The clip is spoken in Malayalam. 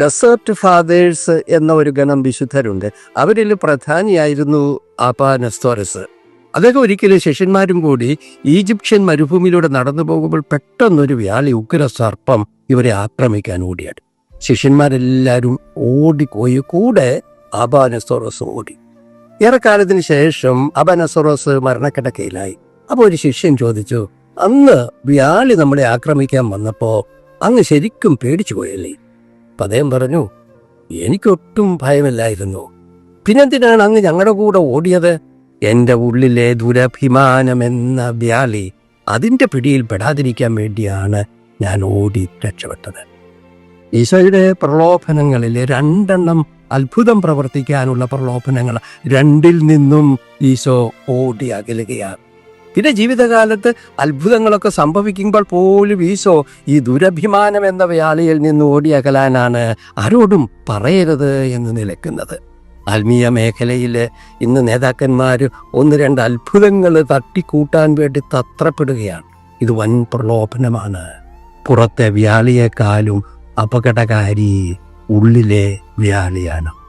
ഡെസേർട്ട് ഫാദേഴ്സ് എന്ന ഒരു ഗണം വിശുദ്ധരുണ്ട്. അവരിൽ പ്രധാനിയായിരുന്നു ആപാനസ്തോരസ് അദ്ദേഹം ഒരിക്കലും ശിഷ്യന്മാരും കൂടി ഈജിപ്ഷ്യൻ മരുഭൂമിയിലൂടെ നടന്നു പോകുമ്പോൾ പെട്ടെന്നൊരു വ്യാളി ഉഗ്ര സർപ്പം ഇവരെ ആക്രമിക്കാൻ ഓടിയാണ് ശിഷ്യന്മാരെല്ലാവരും ഓടിപ്പോയി. കൂടെ അബാനസോറസ് ഓടി. ഏറെക്കാലത്തിന് ശേഷം അബാനസോറസ് മരണക്കിടക്കയിലായി. അപ്പോൾ ഒരു ശിഷ്യൻ ചോദിച്ചു അന്ന് വ്യാളി നമ്മളെ ആക്രമിക്കാൻ വന്നപ്പോ അങ്ങ് ശരിക്കും പേടിച്ചു പോയല്ലേ അപ്പൊ പറഞ്ഞു എനിക്കൊട്ടും ഭയമില്ലായിരുന്നു. പിന്നെന്തിനാണ് അങ്ങ് ഞങ്ങളുടെ കൂടെ ഓടിയത്? എന്റെ ഉള്ളിലെ ദുരഭിമാനമെന്ന വ്യാളി അതിന്റെ പിടിയിൽ പെടാതിരിക്കാൻ വേണ്ടിയാണ് ഞാൻ ഓടി രക്ഷപ്പെട്ടത്. ഈശോയുടെ പ്രലോഭനങ്ങളിൽ രണ്ടെണ്ണം അത്ഭുതം പ്രവർത്തിക്കാനുള്ള പ്രലോഭനങ്ങൾ രണ്ടിൽ നിന്നും ഈശോ ഓടി അകലുകയാണ്. പിന്നെ ജീവിതകാലത്ത് അത്ഭുതങ്ങളൊക്കെ സംഭവിക്കുമ്പോൾ പോലും ഈശോ ഈ ദുരഭിമാനം എന്ന വ്യാളിയിൽ നിന്ന് ഓടി അകലാനാണ് ആരോടും പറയരുത് എന്ന് നിലക്കുന്നത് ആത്മീയ മേഖലയിൽ ഇന്ന് നേതാക്കന്മാർ ഒന്ന് രണ്ട് അത്ഭുതങ്ങൾ തട്ടിക്കൂട്ടാൻ വേണ്ടി തത്രപ്പെടുകയാണ്. ഇത് വൻ പ്രലോഭനമാണ്. പുറത്തെ വ്യാളിയെക്കാളും അപകടകാരി ഉള്ളിലെ വ്യാളിയാണ്.